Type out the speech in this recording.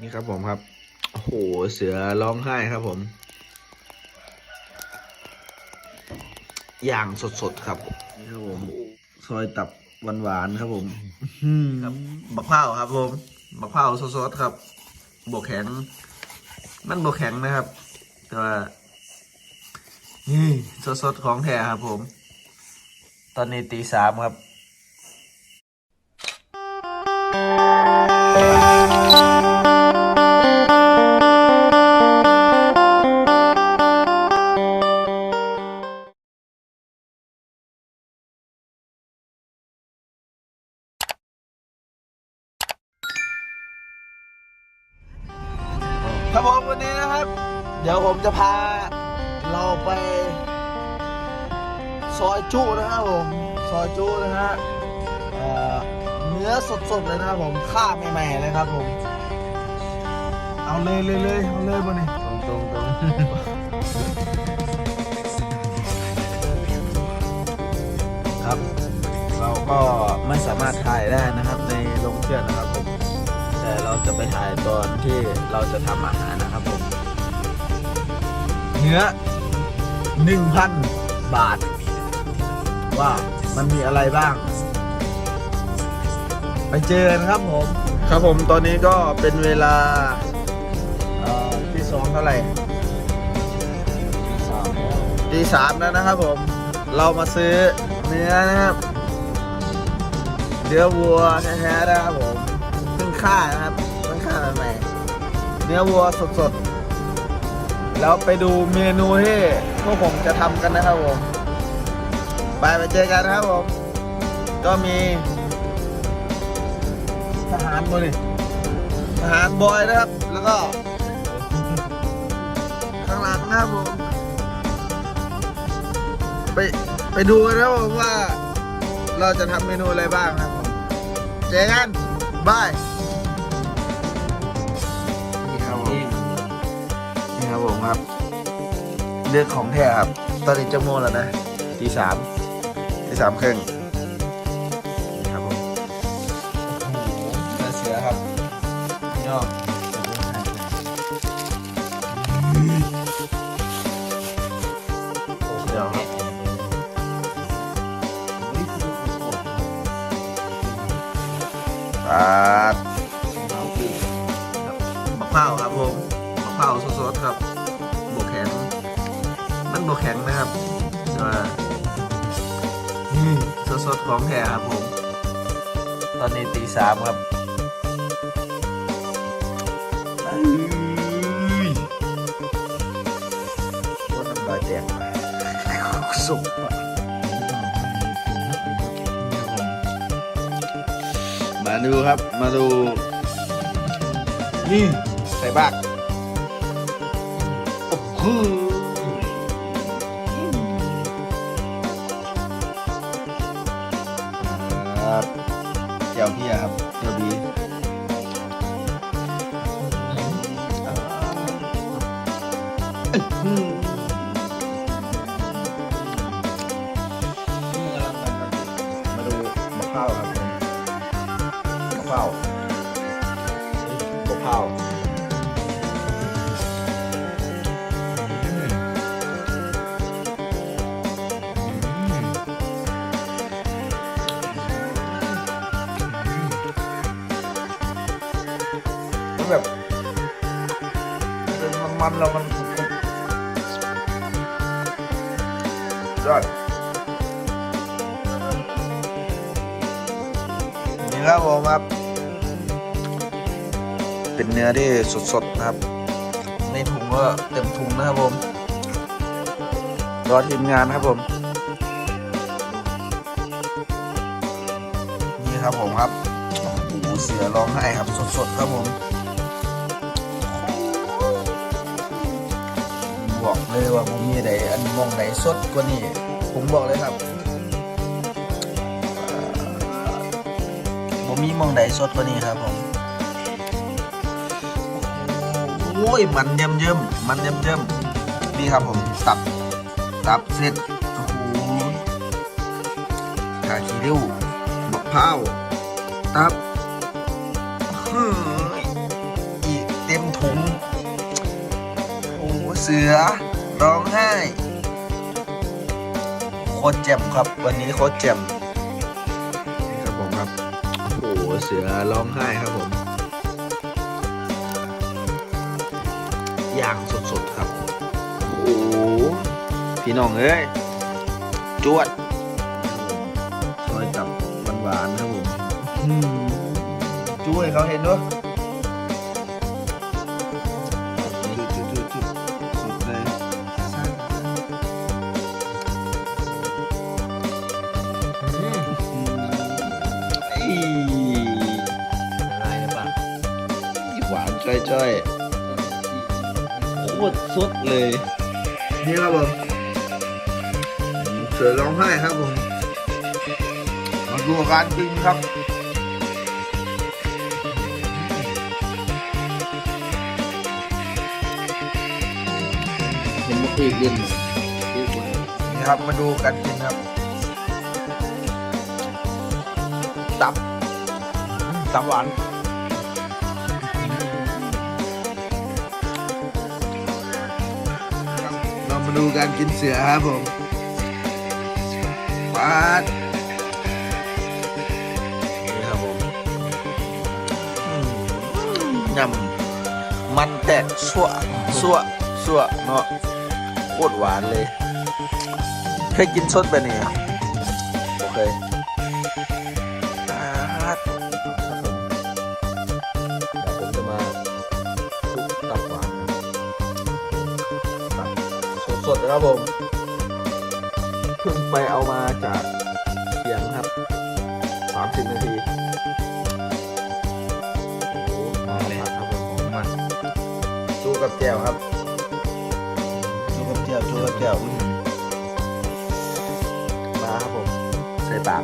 นี่ครับผมครับโอ้โหเสือร้องไห้ครับผม อย่างสดๆครับนี่ครับผมซอยตับหวานๆครับผมครับบักเผาวครับผมบักเผาวสดๆครับบวกแข็ง มันบวกแข็งนะครับ แต่ว่านี่สดๆของแท้ครับผม ตอนนี้ตีสามครับ ครับผมวันนี้นะครับ เดี๋ยวผมจะพาเราไป ซอยจุนะครับผม ซอยจุนะฮะเเนื้อสดๆเลยนะครับผมฆ่าใหม่ๆเลยครับผม เอาเลยเลยเลยเอาเลยบนนี้ตรงตรงตรงครับ เราก็ไม่สามารถถ่ายได้นะครับในโรงเชือดนะครับผม แต่เราจะไปถ่ายตอนที่เราจะทำอาหารนะครับผม เนื้อหนึ่งพันบาท ว่ามันมีอะไรบ้าง ไปเจอกันครับผม ครับผมตอนนี้ก็เป็นเวลาเอ่อที่สองเท่าไหร่ตีสามแล้วนะครับผม เรามาซื้อเนื้อนะครับ เนื้อวัวแท้ๆนะครับผม เพิ่านะครับเพิ่งฆ่าใหม่ๆเนื้อวัวสดๆ แล้วไปดูเมนูที่พวกผมจะทำกันนะครับผมไปไปเจอกันนะครับผม ก็มีทหารบนี่ทหารบอยนะครับ แล้วก็ ข้างหลังนะครับผมไปไปดูกันนะครับผมว่า เราจะทำเมนูอะไรบ้างครับผมเจอกันบาย ครับผมครับ เลือกของแท้ครับ ตอนนี้จะโมงแล้วนะตีสามตีสามครึ่งนี่ครับผมโอ้โหเนื้อเสือครับย่อเดี๋ยวครับปาดมะพร้าวครับผมมะพร้าวสดๆครับบวกแข็ง มันบวกแข็งนะครับแต่ว่านี่สดๆของแท้ครับผม ตอนนี้ตีสามครับอื้อโคตรน้ำลายแตกสุกอะมาดูครับ มาดู นี่ ใส่บากโอ้โห ครับเจียวพี่ครับเจียวบีอืม แบบเป็นมันๆแล้วมันกรุบๆยอดนี่ครับผมครับ เป็นเนื้อที่สดๆนะครับ ในถุงก็เต็มถุงนะครับผม รอทีมงานครับผม นี่ครับผมครับโอ้โหเสือร้องไห้ครับสดๆครับผม บอกเลยว่าผมมีใดอันมองใดสดกว่านี้ ผมบอกเลยครับผมมีมองใดสดกว่านี้ครับผมโอ้ยมันเยิ่มเยิ่มมันเยิ่มเยิ่มนี่ครับผมตับตับเสร็จโอ้โหขาคีริ้วมะพร้าวตับเสือร้องไห้ โคตรเจ็บครับ วันนี้โคตรเจ็บนี่ครับผมครับโอ้โหเสือร้องไห้ครับผม อย่างสดๆครับ โอ้โหพี่น้องเอ้ยจวดซอยจับหวานๆครับผมอืมจุ้ยเขาเห็นด้วย จ้อยๆโคตรสดเลยนี่ครับผมเสือร้องไห้ครับผมมาดูอาการจริงครับเห็นมุกอีกเล่นอีกวันนี่ครับมาดูกันจริงครับ ตับ ตับหวาน มาดูการกินเสือครับผมปาดนี่ครับผมยำมันแตกสั่วสั่วสั่วเนาะโคตรหวานเลยเคยกินสดแบบนี้อะโอเค สดๆนะครับผมเพิ่งไปเอามาจากเขียงครับสามสิบนาทีโอ้โหหอมมากครับผมหอมมากจูกับแจ่วครับจูกับแจ่วจูกับแจ่วอืมมาครับผมใส่ปาก